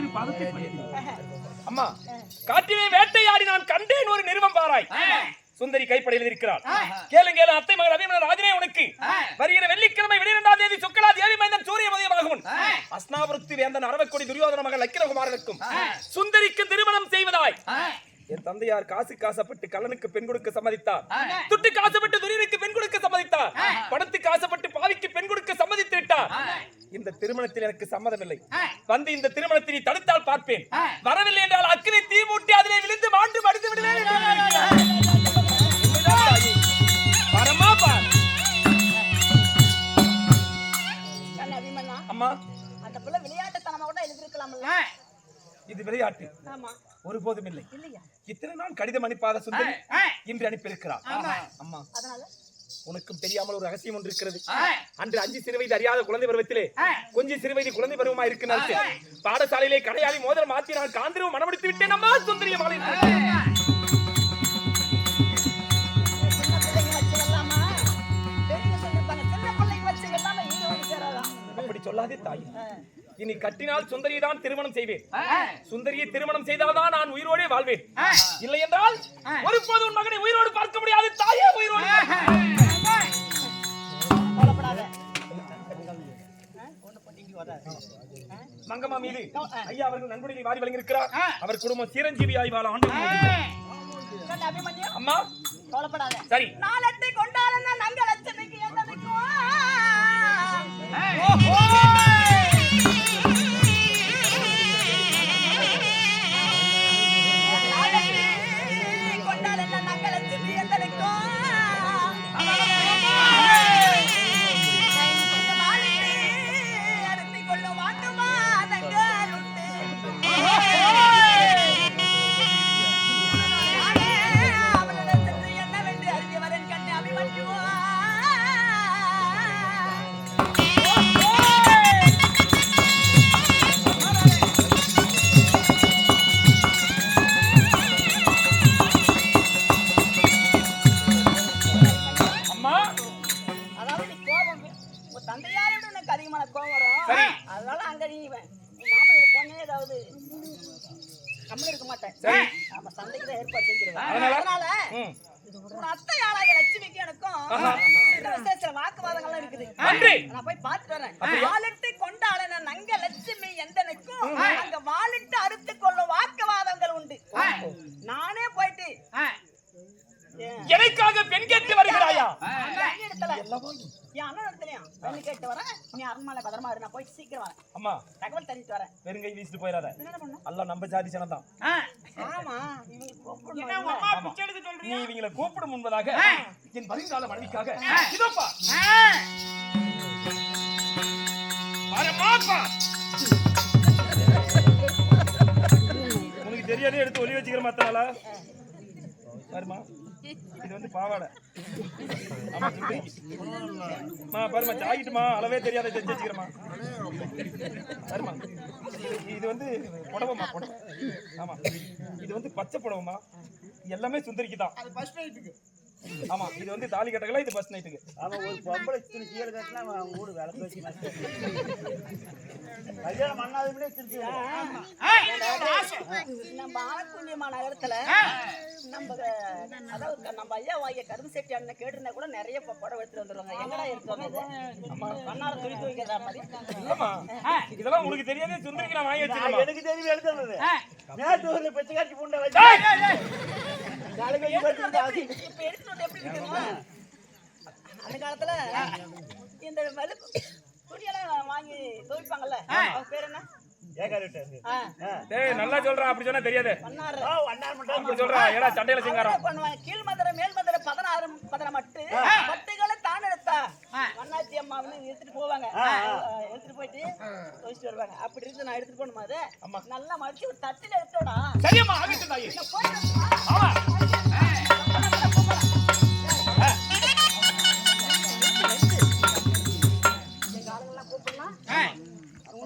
திரு பாதத்தை அம்மா காட்டிலே வேட்டையாடி நான் கண்டேன் ஒரு நிறுவம் பாராய் சுந்தரி கைப்படையில் இருக்கிறார் கேளுங்க கேளு அத்தை மகள் அபிமன ராஜனே உனக்கு. வருகிற வெள்ளிக்கிழமை வெளிரெண்டாம் தேதி சுக்கலா தேவி மைந்தன் சூரிய உதயமாகும் அஸ்னாபுரத்து வேந்தன் அரவக்கொடி துரியோதன மகள் லக்கிரகுமாரனுக்கும். சுந்தரிக்கு திருமணம் செய்வதாய். என் தந்தையார் காசு காசப்பட்டு கலனுக்கு பெண் கொடுக்க சம்மதித்தார். துட்டு காசு துரியனுக்கு பெண் கொடுக்க சம்மதித்தார் பணத்துக்கு காசப்பட்டு பாவிக்கு பெண் கொடுக்க சம்மதித்து விட்டார் இந்த திருமணத்தில் எனக்கு சம்மதமில்லை. வந்து இந்த திருமணத்தை நீ தடுத்தால் பார்ப்பேன். வரவில்லை என்றால் அக்கினி தீ மூட்டி அதிலே விழுந்து மாண்டு மடித்து விடுவேன் அம்மா. அந்த புள்ள விளையாட்டுத்தனமா கூட எழுதிருக்கலாம்ல இது விளையாட்டு. ஆமா. ஒருபோதும் இல்லை. இல்லையா? இத்தனை நாள் கடிதம் அனுப்பாத சுந்தரி இன்று அனுப்பியிருக்கிறார். அம்மா. அதனால? உனக்கும் தெரியாமல் ஒரு ரகசியம் ஒன்று இருக்கிறது. அன்று அஞ்சு சிறு வயது அறியாத குழந்தை பருவத்திலே கொஞ்சம் சிறு வயது குழந்தை பருவமா இருக்கிறது பாடசாலையிலே கடையாளி மோதிரம் மாத்தி நான் காந்திரவு மனமுடித்து விட்டேன் அம்மா சுந்தரிய அப்படி சொல்லாதே தாய். இனி கட்டினால் சுந்தரியை தான் திருமணம் செய்வேன். சுந்தரியை திருமணம் செய்தால்தான் நான் உயிரோடே வாழ்வேன். இல்லை என்றால் ஒருபோது உன் மகனை உயிரோடு பார்க்க முடியாது தாயே உயிரோடு மங்கம்மா மீது ஐயா அவர்கள் நன்கொடையை வாரி வழங்கியிருக்கிறார். அவர் குடும்பம் சிரஞ்சீவியாய் வாழ ஆண்டு அம்மா. கவலைப்படாத. சரி. நாளத்தை கொண்டாடுன நங்க லட்சுமிக்கு என்ன நம்ம சந்தைக்கு ஏற்பாடு செஞ்சிருவேன் அதனால? அதனால ம். உன் அத்தை ஆளாக லட்சுமிக்கு எனக்கும் சில விசேஷ வாக்குவாதங்கள்லாம் இருக்குது. நான் போய் பார்த்துட்டு வரேன் கொண்டாளன நங்க லட்சுமி என் அண்ணன் இடத்துலயும் பெண்ணு கேட்டு வரேன் நீ அரண்மனை பத்திரமா இரு நான் போயிட்டு சீக்கிரம் வரேன். அம்மா. தகவல் தெரிவித்து வரேன். வெறுங்கை வீசிட்டு போயிடாத. என்ன அல்ல நம்ம ஜாதி ஜனதான் ஆமா. நீ இவங்களை கூப்பிடும் முன்பதாக என் வருங்கால மனைவிக்காக இதோப்பா. உனக்கு தெரியாதே எடுத்து ஒளி வச்சுக்கிற மத்தனால பாருமா இது வந்து பாவாடை. ஆமா. மா பாருமா ஜாகிட்டுமா அளவே தெரியாத தெரிஞ்சு வச்சுக்கிறமா பாருமா இது வந்து புடவைமா புடவை. ஆமா இது வந்து பச்சை புடவைமா எல்லாமே சுந்தரிக்கு தான். அது ஃபர்ஸ்ட் நைட்டுக்கு ஆமா இது வந்து தாலி கட்டங்களா இது ஃபர்ஸ்ட் நைட்டுக்கு அவன் ஒரு பொம்பளை இத்தனை சீலை கட்டினா அவன் வீடு விளக்கு வச்சு கல்யாணம் பண்ணாதே திருச்சி நம்ம ஆலக்குண்டியமா நகரத்துல. நம்ம அதாவது நம்ம ஐயா வாங்கிய கரும்பு செட்டி அண்ணன் கேட்டிருந்தா கூட நிறைய புடவை எடுத்துட்டு வந்துருவாங்க. எங்கடா இது? கண்ணால துணி துவைக்கிறதா மாதிரி. இதெல்லாம் உங்களுக்கு தெரியாதே சுந்தரிக்கு நான் வாங்கி வச்சிருக்கேன் எனக்கு தெரியும் எடுத்துறது மேட்டூர்ல பெச்சு காட்சி பூண்டை வச்சு இப்ப எடுத்துட்டு வந்து எப்படி இருக்குங்களா அந்த காலத்துல இந்த வலு துணியெல்லாம் வாங்கி துவைப்பாங்கல்ல? அவங்க பேர் என்ன? டேய் நல்லா சொல்றேன் அப்படி சொன்னா தெரியாது. அப்படி சொல்றா ஏடா சண்டையில சிங்காரம். அவரே பண்ணுவாங்க. கீழ் மதுரை மேல் மதுரை பதினாறு பதின மட்டு பட்டுகளை தான் எடுத்தா. அண்ணாச்சி அம்மா வந்து எடுத்துட்டு போவாங்க. எடுத்துட்டு போயிட்டு வச்சுட்டு வருவாங்க. அப்படி இருந்து நான் எடுத்துட்டு போகணுமா அது? நல்லா மடிச்சு ஒரு தட்டில எடுத்தோடா. சரியம்மா